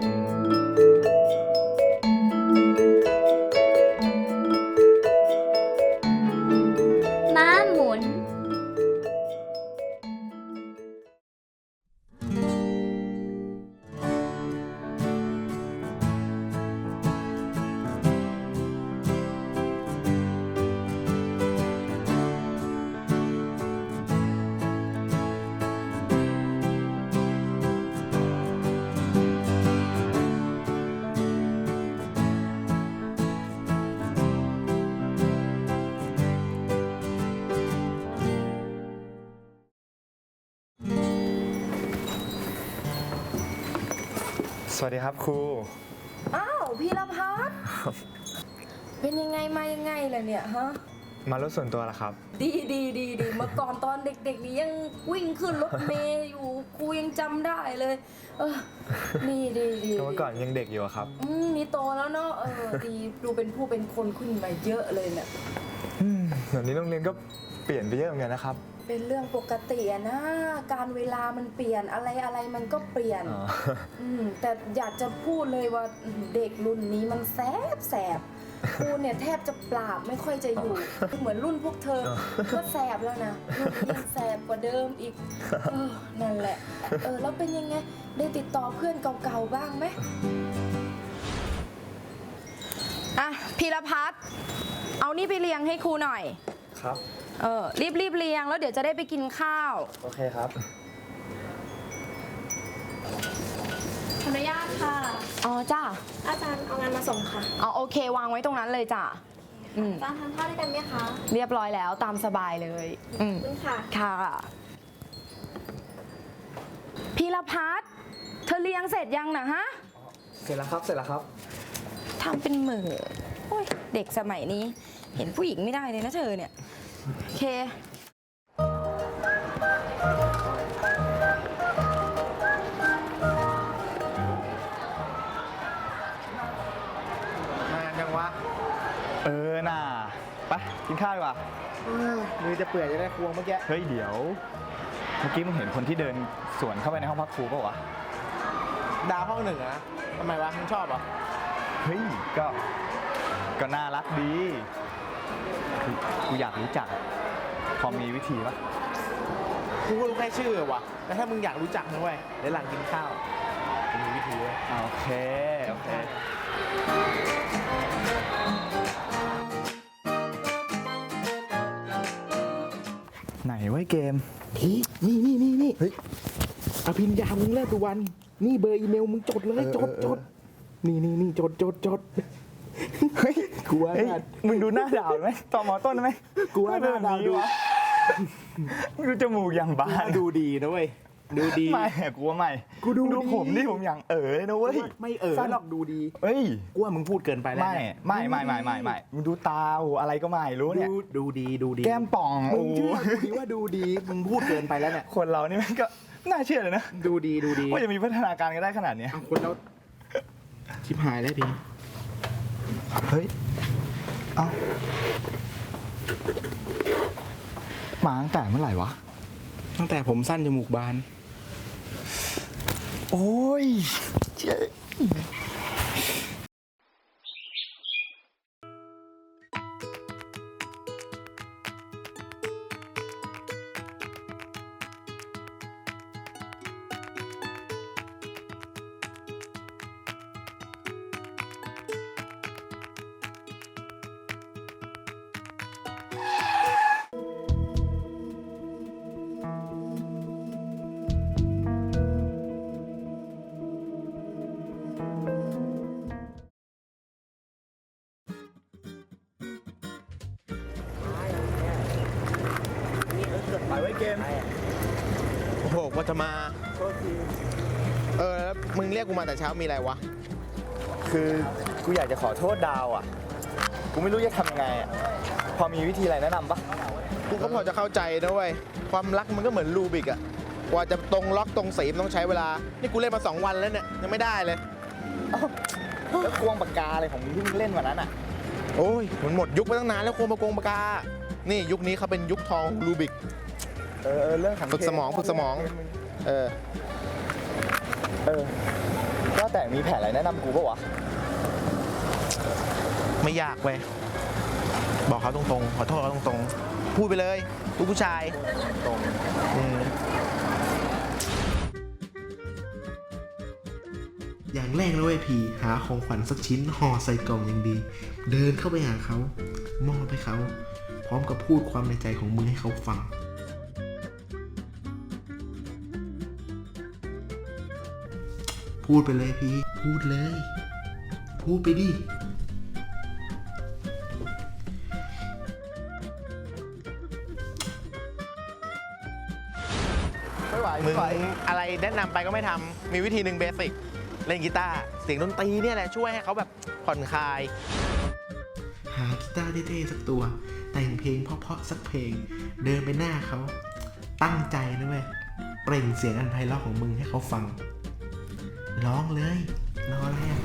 ม้ วัสดีครับครู อ้าวพีรพัฒน์เป็นยังไงมายังไงล่ะเนี่ยฮะ มารถส่วนตัวเหรอครับ ดีดีดีดีเมื่อก่อนตอนเด็ก ๆ นี่ยังวิ่งขึ้นรถเมย์อยู่ครูยังจำได้เลย เออนี่ดีดีก็เมื่อก่อนยังเด็กอยู่อะครับ อืมนี่โตแล้วเนาะเออดีดูเป็นผู้เป็นคนขึ้นมาเยอะเลยเนี่ย อืมเดี๋ยวนี้โรงเรียนก็เปลี่ยนไปเยอะเหมือนกันนะครับ เป็นเรื่องปกติอะนะ การเวลามันเปลี่ยนอะไรอะไรมันก็เปลี่ยนอ๋ออืมแต่อยากจะพูดเลยว่าอืมเด็กรุ่นนี้มันแสบแสบครูเนี่ยแทบจะปราบไม่ค่อยจะอยู่ เหมือนรุ่นพวกเธอ ก็แสบแล้วนะรุ่นนี้ยังแสบกว่าเดิมอีกเออนั่นแหละ เออแล้วเป็นยังไง ได้ติดต่อเพื่อนเก่าๆบ้างไหมอะพีรพัฒน์เอานี่ไปเลี้ยงให้ครูหน่อย ครับ เออรีบรีบๆเลี้ยงแล้วเดี๋ยวจะได้ไปกินข้าว โอเคครับ ขออนุญาตค่ะ อ๋อจ้าอาจารย์เอางานมาส่งค่ะ อ๋อโอเควางไว้ตรงนั้นเลยจ้ะอืมอาจารย์ทานข้าวด้วยกันไหมคะเรียบร้อยแล้วตามสบายเลย อืมขอบคุณค่ะ ค่ะ พีรพัฒน์เธอเลี้ยงเสร็จยังนะฮะเสร็จแล้วครับ เสร็จแล้วครับ ทำเป็นเหมือโอ้ยเด็กสมัยนี้ เห็นผู้หญิงไม่ได้เลยนะเธอเนี่ย โอเคมาจังวะเออน่าไปกินข้าวดีกว่า มือจะเปื่อยจะได้ควงเมื่อกี้เฮ้ยเดี๋ยว เมื่อกี้มึงเห็นคนที่เดินสวนเข้าไปในห้องพักครูเปล่าวะ ดาวห้องหนึ่งอะทำไมวะมึงชอบเหรอ เฮ้ย ก็ ก็น่ารักดีคือ กูอยากรู้จัก พอมีวิธีปะกูก็รู้แค่ชื่อวะแต่ถ้ามึงอยากรู้จักนะเว้ยเดี๋ยวหลังกินข้าวกูมีวิธีเว้ยอ่าโอเค โอเค ไหนไว้เกมนี่นี่นี่นี่นี่เฮ้ย อภิญญามึงเลิกทุกวันนี่เบอร์อีเมลมึงจดเลย จดจดนี่นี่นี่จดจดจดเฮ้ย กลัวเฮ้ยน่ะมึงดูหน้าดาวไหมตอนมอต้นไหมกลัวหน้าดาวดูวะมึงดูจมูกอย่างบ้าดูดีนะเว้ยดูดีไม่อะกูว่าไม่กูดูดูดีผมนี่ผมอย่างเอ๋ยนะเว้ยไม่เออสั้นหรอกดูดีเฮ้ยกูว่ามึงพูดเกินไปแล้วไม่เนี่ยไม่ไม่ไม่ไม่ไม่มึงดูตาโอ้โหอะไรก็ไม่รู้เนี่ยดูดูดีดูดี แก้มป่องมึโอ้งโหเชื่อกูดีว่าดูดีมึงพูดเกินไปแล้วเนี่ยคนเรานี่มันก็น่าเชื่อเลยนะดูดีดูดีว่าจะมีพัฒนาการกันได้ขนาดเนี้ยเอาคนเราชิบหายแล้วที เฮ้ย เอ้า มาตั้งแต่เมื่อไหร่วะ ตั้งแต่ผมสั้นจมูกบาน โอ้ยเจ๊ โอ้โหกว่าจะมา เออแล้วมึงเรียกกูมาแต่เช้ามีอะไรวะ คือกูอยากจะขอโทษดาวอะ กูไม่รู้จะทำยังไงอะ พอมีวิธีอะไรแนะนำปะกูก็พอจะเข้าใจนะเว้ย ความรักมันก็เหมือนรูบิกอะกว่าจะตรงล็อกตรงสีมันต้องใช้เวลา นี่กูเล่นมา 2 วันแล้วเนี่ยยังไม่ได้เลย แล้วควงปากกาอะไรของมึงที่มึงเล่นวันนั้นอะ โอ้ย มันหมดยุคไปตั้งนานแล้วโคมประกงปากกา นี่ยุคนี้เขาเป็นยุคทองรูบิก เออเออเรื่องขังฝึกสมองฝึกสมอง เออ เออก็ว่าแต่มีแผนอะไรแนะนำกูปะวะ ไม่ยากเว้ยบอกเขาตรงๆ ขอโทษเขาตรงๆ พูดไปเลยลูกผู้ชายตรงอืมอย่างแรกเลยเว้ยพี่หาของขวัญสักชิ้นห่อใส่กล่องอย่างดี เดินเข้าไปหาเขามอบให้เขา พร้อมกับพูดความในใจของมึงให้เขาฟัง พูดไปเลยพี่ พูดเลย พูดไปดิ ไม่ไหวมึไม่งไหวอะไรแนะนำไปก็ไม่ทำมีวิธีหนึ่งเบสิกเล่นกีตาร์เสียงดนตรีเนี่ยแหละช่วยให้เขาแบบผ่อนคลาย หากีตาร์เท่ๆสักตัว แต่งเพลงเพราะๆสักเพลง เดินไปหน้าเขา ตั้งใจนะเว้ยเปล่งเสียงอันไพเราะของมึงให้เขาฟัง ร้องเลยรออะไรอะ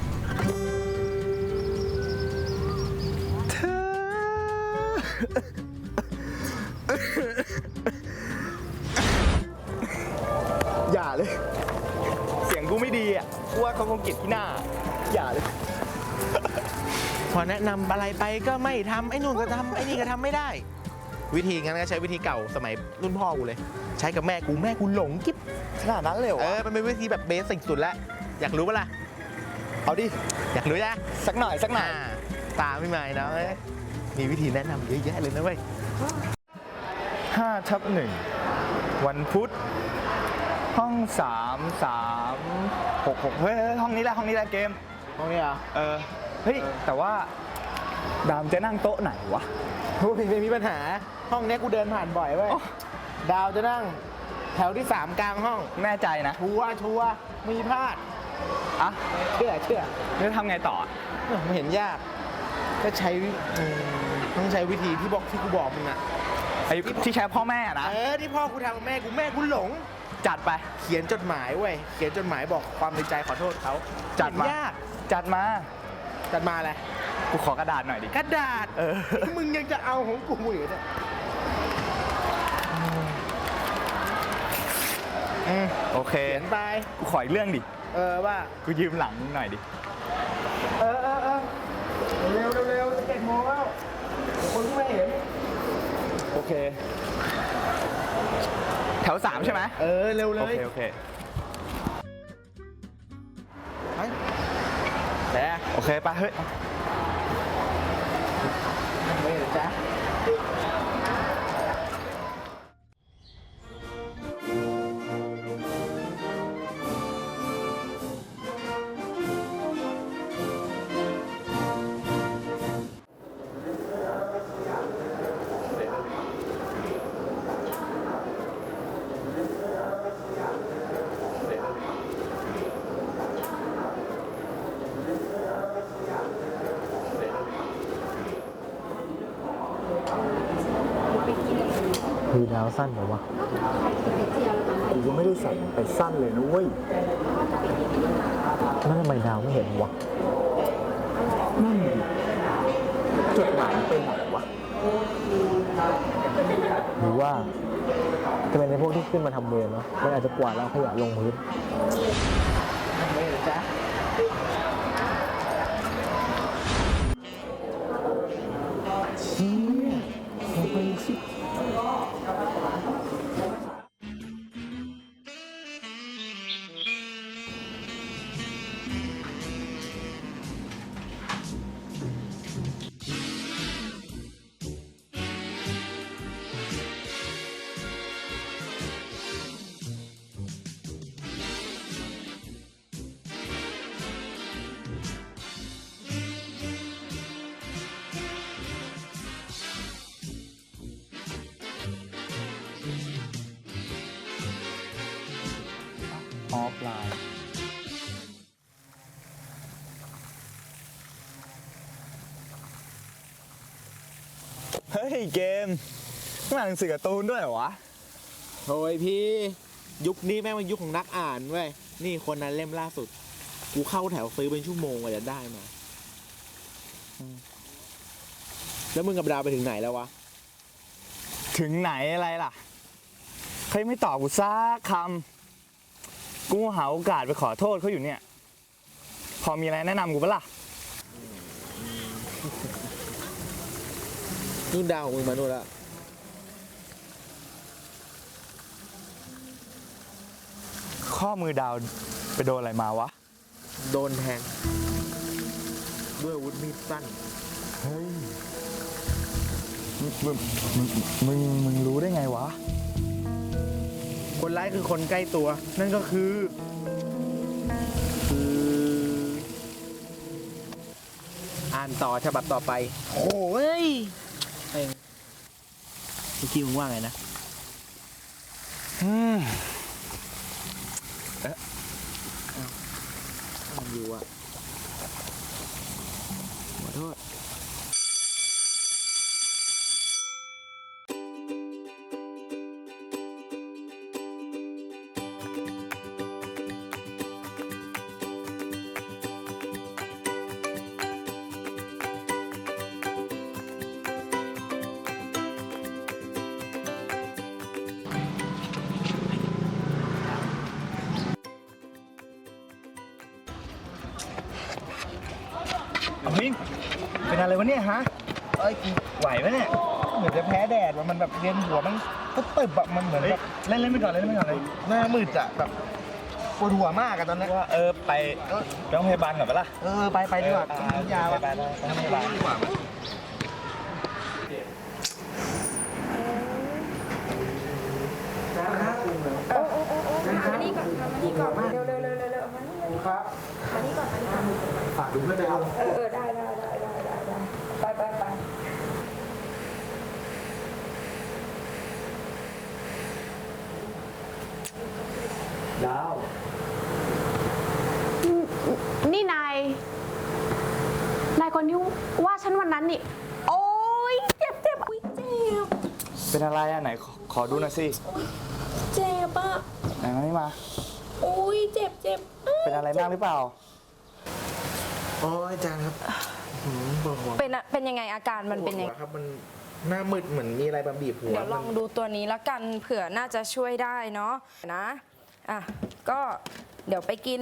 อย่าเลย เสียงกูไม่ดีอะกูว่าเขาคงเกลียดที่หน้า อย่าเลย พอแนะนำอะไรไปก็ไม่ทำไอ้นู่นก็ทำไอ้นี่ก็ทำไม่ได้ วิธีงั้นก็ใช้วิธีเก่าสมัยรุ่นพ่อกูเลย ใช้กับแม่กูแม่กูหลงกิ๊บขนาดนั้นเลยเหรอเอวะอมันเป็นวิธีแบบเบสิกสุดแล้ว อยากรู้ปะล่ะ เอาดิ อยากรู้จ้ะสักหน่อยสักหน่อย อ่าตามพี่ใหม่เนาะเอ้ยมีวิธีแนะนำเยอะแยะเลยนะเว้ย 5ทับหนึ่งวันพุธ ห้องสามสามหกหกเฮ้ยเฮ้ยห้องนี้แหละห้องนี้แหละเกม ห้องนี้เหรอเออ เฮ้ย แต่ว่า ดามจะนั่งโต๊ะไหนวะโอ้ยไม่มีปัญหา ห้องเนี้ยกูเดินผ่านบ่อยเว้ย โอ้ ดาวจะนั่ง แถวที่สามกลางห้อง แน่ใจนะ ชัวร์ชัวร์ไมีพลาด อะเชื่อเชื่อแล้วทำไงต่อ ไม่เห็นยาก ก็ใช้อืมต้องใช้วิธีที่บอกที่กูบอกมึงอะไอ้ที่ใช้พ่อแม่นะ เออที่พ่อกูทำกับแม่กูแม่กูหลง จัดไป เขียนจดหมายเว้ยเขียนจดหมายบอกความในใจขอโทษเขาจัดมา เห็นยากจัดมา จัดมาอะไรกูขอกระดาษหน่อยดิ กระดาษเออ มึงยังจะเอาของกูอีกเหรอเนี่ยโอเค เขียนไป กูขออีกเรื่องดิ เออว่า กูยืมหลังมึงหน่อยดิ เออเออเออเร็วเร็วเร็วจะเจ็ดโมงแล้วคนที่ไม่เห็น โอเค แถวสามใช่ไหมเออ เร็วเลโอยเคโอเคไปแต่โอเคไปเฮ้ย ไม่เห็นจ้ะ คือดาวสั้นเหรอวะกูก็ไม่ได้ใส่ไปสั้นเลยนะเว้ยนั่นทำไมดาวไม่เห็นวะนั่นจดหมายเป็นไหนวะหรือว่าจะเป็นในพวกที่ขึ้นมาทำเวรเนาะมันอาจจะกวาดแล้วขยะลงพื้น ออฟไลน์เฮ้ยเกมมึงอ่านหนังสือการ์ตูนด้วยเหรอวะ โอ้ยพี่ ยุคนี้แม่งเป็นยุคของนักอ่านเว้ย นี่คนนั้นเล่มล่าสุด กูเข้าแถวซื้อเป็นชั่วโมงกว่าจะได้มาอืมแล้วมึงกับดาวไปถึงไหนแล้ววะ ถึงไหนอะไรล่ะ ใครไม่ตอบกูซักคำ กูหาโอกาสไปขอโทษเขาอยู่เนี่ย พอมีอะไรแนะนำกูปะล่ะนี่ดาวของมึงมาโน่นละข้อมือดาวไปโดนอะไรมาวะ โดนแทงด้วยอาวุธมีดสั้น เฮ้ย มึงมึงมึงมึงรู้ได้ไงวะ คนร้ายคือคนใกล้ตัว นั่นก็คือคือ อ่านต่อฉบับต่อไปโอ้ยเองเมื่อกี้มึงว่าไงนะอืมมันอยู่อะขอโทษ เป็นอะไรวะเนี่ยฮะเอ้ยกูไหวไหมเนี่ยเหมือนจะแพ้แดดว่ามันแบบเวียนหัวมันก็ตึบอะมันเหมือนแบบเล่นเล่นไปก่อนเล่นไปก่อนเลยหน้ามืดอะแบบปวดหัวมากอะตอนนั้นว่าเออไปไปโรงพยาบาลก่อนปะล่ะเออไปไปดีกว่าต้องกินยาไปวะไปไปไปโรงพยาบาลดีกว่ามานี่ก่อนมานี่ก่อนเร็วเร็วเร็วเร็วเร็วมานี่มานี่ครับมานี่ก่อนมานี่ก่อนฝากดูเพื่อนด้วยครับเออเออได้ได้ได้ได้ได้ได้ไปไปไป ดาว นี่นาย นายคนที่ว่าฉั นวันนั้นนี่ โอ๊ยเจ็บเจ็บอุ๊ยเจ็บเป็นอะไรอะไหนขอขอดูหน่อยสิเจ็บอะไหนมานี่มา อุ๊ยเจ็บเจ็บเอ้ยเป็นอะไรมากหรือเปล่า โอ้ยอาจารย์ครับหืมปวดหัวเป็นอะเป็นยังไงอาการมันเป็นยังปไงวดหัวครับมันหน้ามืดเหมือนมีอะไรมาบีบหัวเดี๋ยวลองมันดูตัวนี้แล้วกันเผื่อน่าจะช่วยได้เนาะนะอะก็เดี๋ยวไปกิน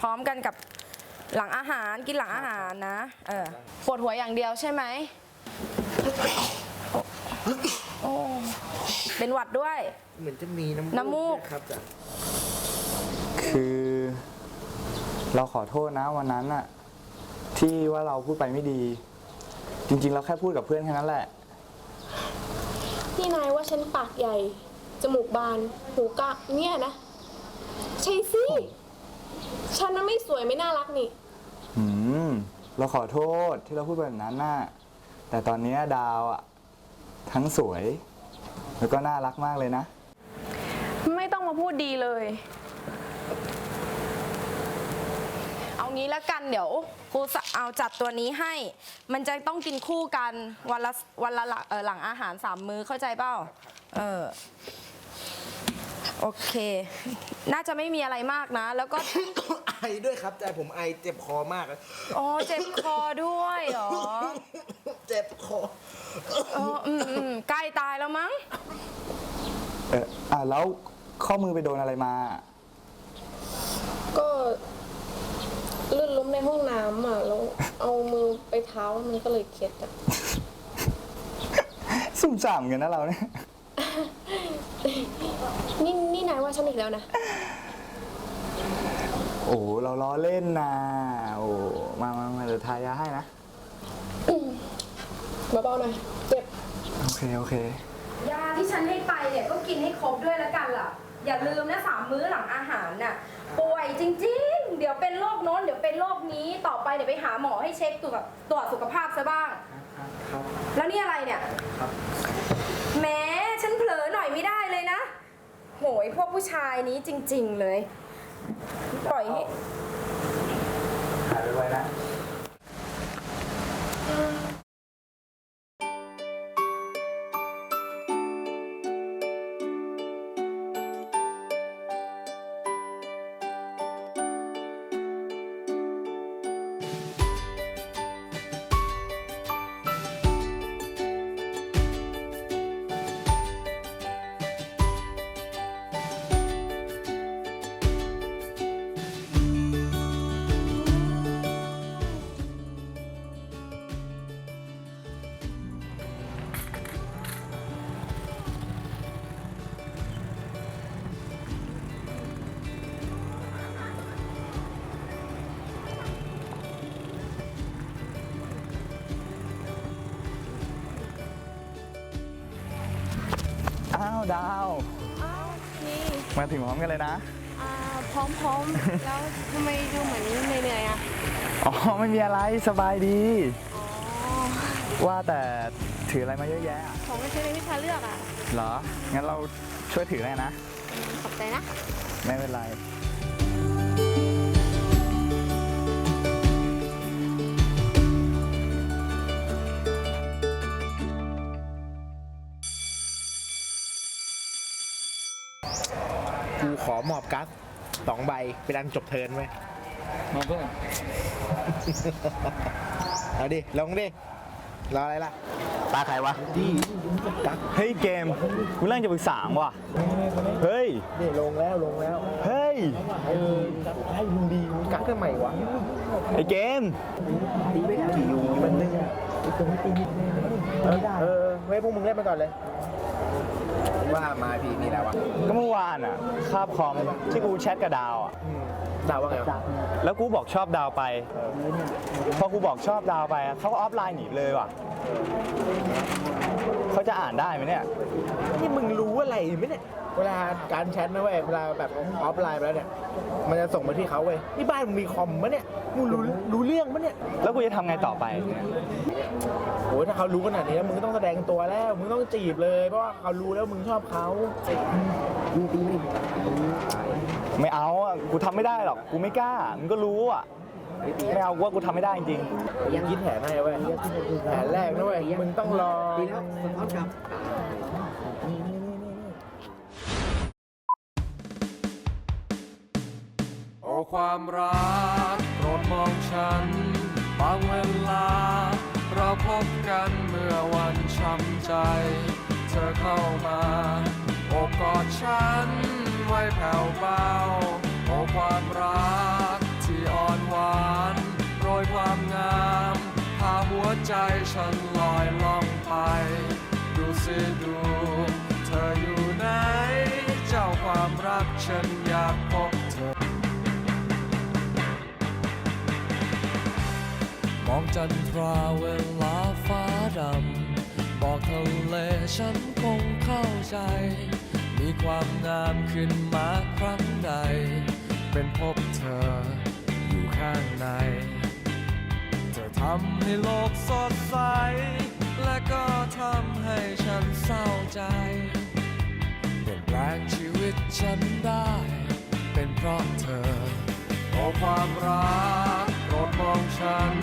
พร้อมกันกับ หลังอาหารกินหลังอาหารนะ เออปวดหัวอย่างเดียวใช่ไหมโอ้เป็นหวัดด้วย เหมือนจะมีน้ำน้ำมูกด้วยครับอาจารย์คือ เราขอโทษนะวันนั้นอะที่ว่าเราพูดไปไม่ดี จริง ๆ เราแค่พูดกับเพื่อนแค่นั้นแหละ นี่นายว่าฉันปากใหญ่ จมูกบาน หูกะเนี่ยนะ ใช่สิ ฉันน่ะไม่สวยไม่น่ารักนี่ อืมเราขอโทษที่เราพูดแบบนั้นน่ะแต่ตอนเนี้ยดาวอะทั้งสวย แล้วก็น่ารักมากเลยนะ ไม่ต้องมาพูดดีเลย เอางี้แล้วกันเดี๋ยวครูจะเอาจัดตัวนี้ให้ มันจะต้องกินคู่กันวันละวันละหลังเออหลังอาหารสามมื้อเข้าใจเปล่า เออ โอเค น่าจะไม่มีอะไรมากนะ แล้วก็ ไอด้วยครับแต่ผมไอเจ็บคอมากเลยอ๋อ เจ็บคอด้วยเหรอเจ็บคอ เอออืมอืมใกล้ตายแล้วมั้ง เอออะแล้วข้อมือไปโดนอะไรมา ก็ลื่นล้มในห้องน้ำอะ แล้วเอามือไปเท้ามันก็เลยเคล็ดอะซุ่มซ่ามกันนะเราเนี่ย นี่นี่นายว่าฉันอีกแล้วนะ โอ้เราล้อเล่นนะโอ้มามามาเดี๋ยวทายาให้นะเบาๆหน่อยเจ็บ โอเค โอเค ยาที่ฉันให้ไปเนี่ยก็กินให้ครบด้วยแล้วกันล่ะ อย่าลืมนะสามมื้อหลังอาหารน่ะ ป่วยจริงๆ เดี๋ยวเป็นโรคโน้น เดี๋ยวเป็นโรคนี้ ต่อไปเดี๋ยวไปหาหมอให้เช็คตรวจตรวจสุขภาพซะบ้างแล้วนี่อะไรเนี่ย แม้ฉันเผลอหน่อยไม่ได้เลยนะ โหยพวกผู้ชายนี้จริง ๆเลย ปล่อยให้ หายไปไวนะ ดาว อ้าวนี่มาถึงพร้อมกันเลยนะ อ่าพร้อมๆ แล้วทำไมดูเหมือนเหนื่อยๆอะ อ๋อ ไม่มีอะไรสบายดี อ๋อว่าแต่ถืออะไรมาเยอะแยะอะของไม่ใช่ในวิชาเลือกอะ เหรอ งั้นเราช่วยถือได้นะ ขอบใจนะ ไม่เป็นไร กูขอมอบกัสสองใบเป็นอันจบเทิร์นไว้ยมาเพื่อนเอาดิ ลงดิ รออะไรล่ะ ตาใครวะดีเฮ้ยเกมกูเรื่องจะปรึกษาว่ะ เฮ้ย นี่ลงแล้วลงแล้วเฮ้ย เออให้มึงดีมึงกักทำไมวะไอเกม ตีไม่กี่อยู่มันนึงอะเออเออเว้ยพวกมึงเล่นไปก่อนเลย ว่ามาพี่มีแล้ววะก็เมื่อวานอะคาบคอมที่กูแชทกับดาวอะ ดาวว่าไงวะแล้วกูบอกชอบดาวไป พอกูบอกชอบดาวไปอะเขาก็ออฟไลน์หนีเลยว่ะเขาจะอ่านได้ไหมเนี่ย นี่มึงรู้ อะไรไหมเนี่ยเวลาการแชทนะเว้ยเวลาแบบออฟไลน์ไปแล้วเนี่ย มันจะส่งมาที่เขาเว้ยนี่บ้านมึงมีคอมมะเนี่ยมึงรู้รู้เรื่องมะเนี่ยแล้วกูจะทำไงต่อไปเนี่ยโอ้ยถ้าเขารู้ขนาดนี้แล้วมึงก็ต้องแสดงตัวแล้ว มึงต้องจีบเลย เพราะว่าเขารู้แล้วมึงชอบเขาไม่เอาอะกูทำไม่ได้หรอก กูไม่กล้า มึงก็รู้อะ ไม่เอากูว่ากูทำไม่ได้จริงยังคิดแผนให้เว้ยแผนแรกนะเว้ยมึงต้องรอโอ้ ความรักโปรดมองฉัน บางเวลา เราพบกันเมื่อวันช้ำใจ เธอเข้ามาโอบกอดฉัน ไว้แผ่วเบาโอความรักที่อ่อนหวานโรยความงามพาหัวใจฉันลอยล่องไป ดูสิดู เธออยู่ไหน เจ้าความรักฉันอยากพบ มองจันทราเวลาฟ้าดำ บอกทะเลฉันคงเข้าใจ มีความงามขึ้นมาครั้งใด เป็นพบเธออยู่ข้างใน เธอทำให้โลกสดใส และก็ทำให้ฉันเศร้าใจเปลี่ยนแปลงชีวิตฉันได้ เป็นเพราะเธอโอความรัก ดมองฉัน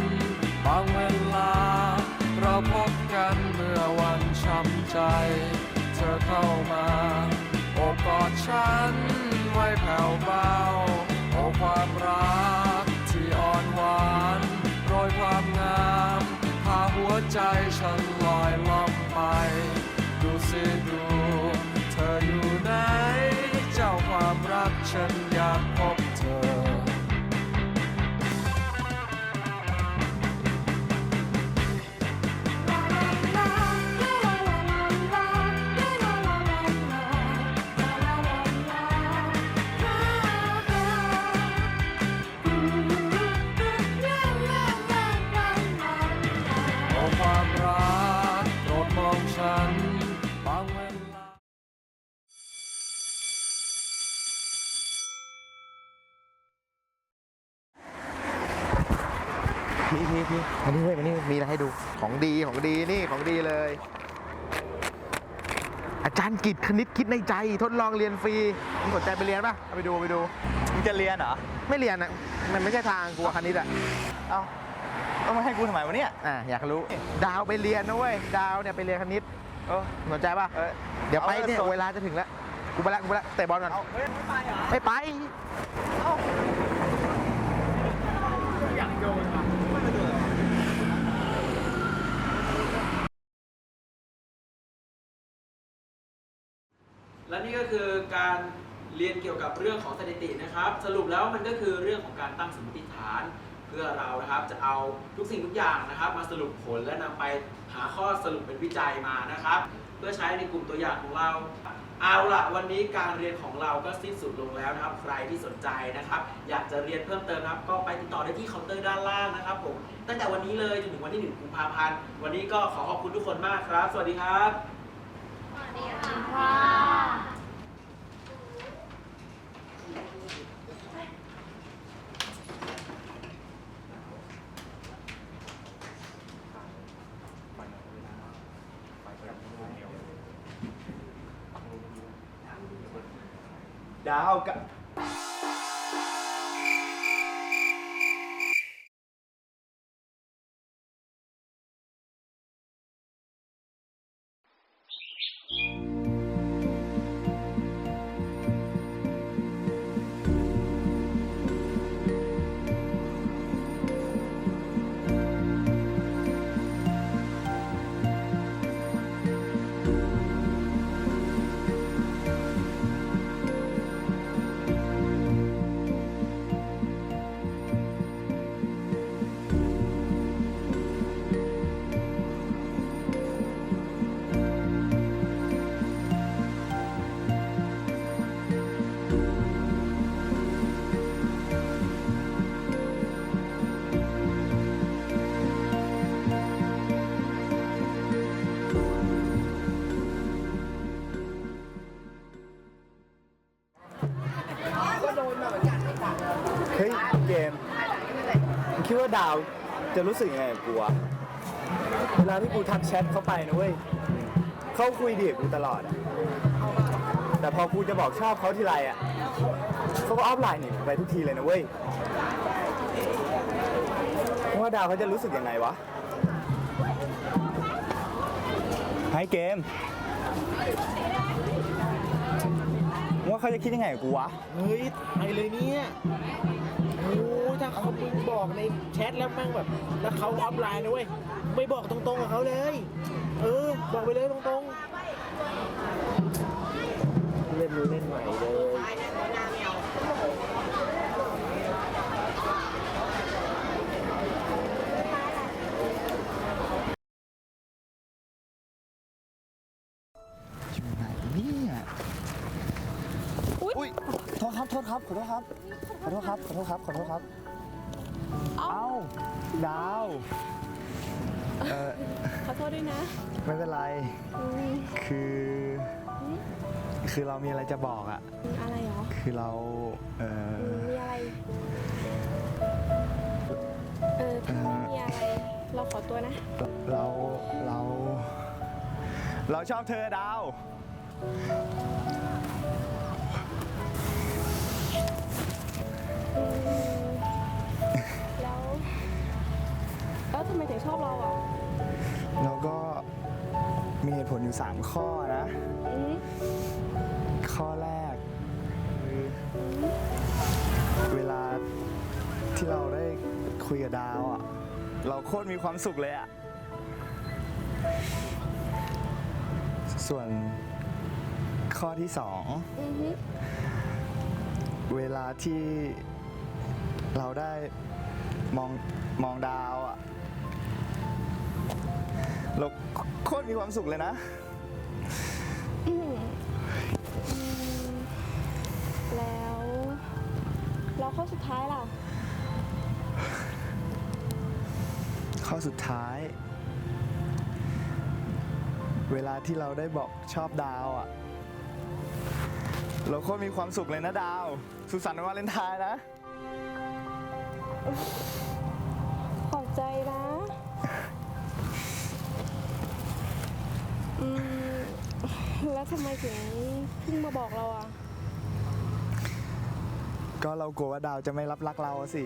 บางเวลา เราพบกันเมื่อวันช้ำใจ เธอเข้ามาโอบกอดฉัน ไว้แผ่วเบาโอความรักที่อ่อนหวานโรยความงามพาหัวใจฉันลอยล่องไป ดูสิดู เธออยู่ไหน เจ้าความรักฉัน พี่พี่พี่มานี่เว้ยมานี่มีอะไรให้ดูของดีของดีนี่ของดีเลย อาจารย์กิจคณิตคิดในใจทดลองเรียนฟรีมึงสนใจไปเรียนป่ะเอาไปดูไปดูมึงจะเรียนเหรอไม่เรียนอะมันไม่ใช่ทางกูคณิตอะเอ้าต้องมาให้กูทำไมวะเนี่ยอะอยากรู้ ดาวไปเรียนนะเว้ยดาวเนี่ยไปเรียนคณิตเออสนใจป่ะเออเดี๋ยวไปเนี่ยเวลาจะถึงแล้วกูไปละกูไปละเตะบอลก่อนไม่ไปเหรอไม่ไป และนี่ก็คือการเรียนเกี่ยวกับเรื่องของสถิตินะครับ สรุปแล้วมันก็คือเรื่องของการตั้งสมมติฐาน เพื่อเรานะครับจะเอาทุกสิ่งทุกอย่างนะครับ มาสรุปผลและนำไปหาข้อสรุปเป็นวิจัยมานะครับ เพื่อใช้ในกลุ่มตัวอย่างของเราเอาละวันนี้การเรียนของเราก็สิ้นสุดลงแล้วนะครับ ใครที่สนใจนะครับ อยากจะเรียนเพิ่มเติมนะครับ ก็ไปติดต่อได้ที่เคาน์เตอร์ด้านล่างนะครับผมตั้งแต่วันนี้เลยจนถึงวันที่1กุมภาพันธ์วันนี้ก็ขอขอบคุณทุกคนมากครับ สวัสดีครับ ดาวกับ คิดว่าดาวจะรู้สึกยังไงกับกูวะเวลาที่กูทักแชทเข้าไปนะเว้ยเขาคุยดีกับกูตลอดอะแต่พอกูจะบอกชอบเขาทีไรอะเขาก็ออฟไลน์หนีกูไปทุกทีเลยนะเว้ยว่าดาวเขาจะรู้สึกยังไงวะให้เกม ว่าเขาจะคิดยังไงกับกูวะ เฮ้ยไปเลยเนี่ยโอ้ย ถ้าเขามึงบอกในแชทแล้วแม่งแบบแล้วเขาออฟไลน์นะเว้ยไม่บอกตรงๆกับเขาเลย เออ บอกไปเลยตรงๆ เล่นรู้เล่นใหม่เลยเนี่ยอุ้ยโทษครับ โทษครับ ขอโทษครับ ขอโทษครับ ขอโทษครับ ขอโทษครับ เอ้า ดาว เออขอโทษด้วยนะ ไม่เป็นไร คือ คือเรามีอะไรจะบอกอะ อะไรเหรอ คือเรา เออมีอะไร เออถ้าไม่มีอะไร เราขอตัวนะ เรา เรา เราชอบเธอดาวแล้ ทำไมถึงชอบเราอะ แล้วก็มีเหตุผลอยู่ 3 ข้อนะ อืมข้อแรกคือเวลาที่เราได้คุยกับดาวอะ เราโคตรมีความสุขเลยอะ ส่วนข้อที่สอง อือฮึเวลาที่เราได้มองมองดาวอะเรา โคตรมีความสุขเลยนะอืมอืมแล้วแล้วข้อสุดท้ายล่ะ ข้อสุดท้าย เวลาที่เราได้บอกชอบดาวอะ เราโคตรมีความสุขเลยนะดาว สุขสันต์วันวาเลนไทน์นะ ขอบใจนะ อืมแล้วทำไมถึงเพิ่งมาบอกเราอะ ก็เรากลัวว่าดาวจะไม่รับรักเราอะสิ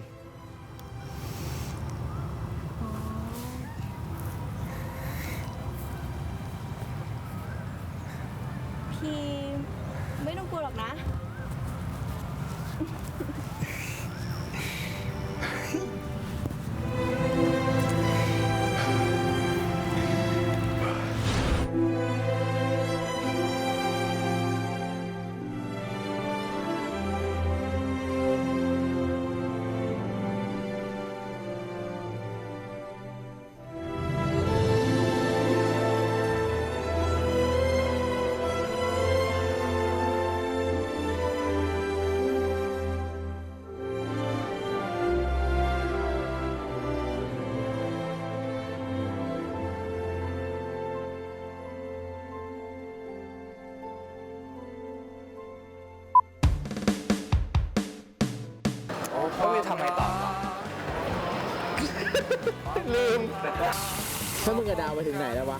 มึงกับดาวไปถึงไหนแล้ววะ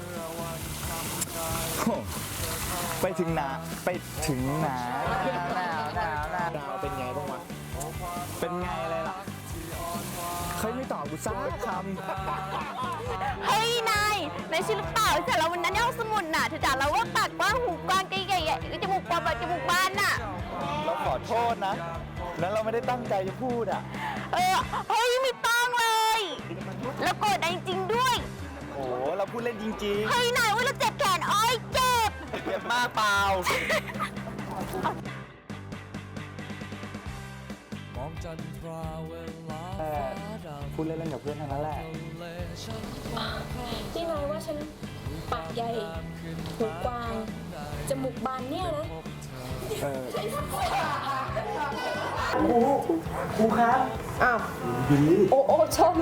ไปถึงหนาไปถึงหนาหนาวหนาวหนาวดาวเป็นไงบ้างวะเป็นไงเลยล่ะเคยไม่ตอบกูสักคเฮ้ยนายนายชื่อหรือเปล่าแต่เราวันนั้นในห้องสมุดน่ะเธอด่าเราว่าปากกว้างหูกว้างใหญ่ใหญ่จมูกกว้างแบบจมูกบานน่ะำเราขอโทษนะนั้นเราไม่ได้ตั้งใจจะพูดอะ เออเฮ้ยไม่ต้องเลย แล้วโกรธนายจริงๆด้วยโอ้ เราพูดเล่นจริงเฮ้ยนายว่าเราเจ็บแขนอ้อยเจ็บ ๆเจ็บมากเปล่า มองจันทราเวลาฟ้าดำพูดเล่นๆกับเพื่อนเท่านั้นแหละ ทะเลฉันนี่นายว่าฉันปากใหญ่หูกว้าง จมูกบานเนี่ยนะ เออโอโอชน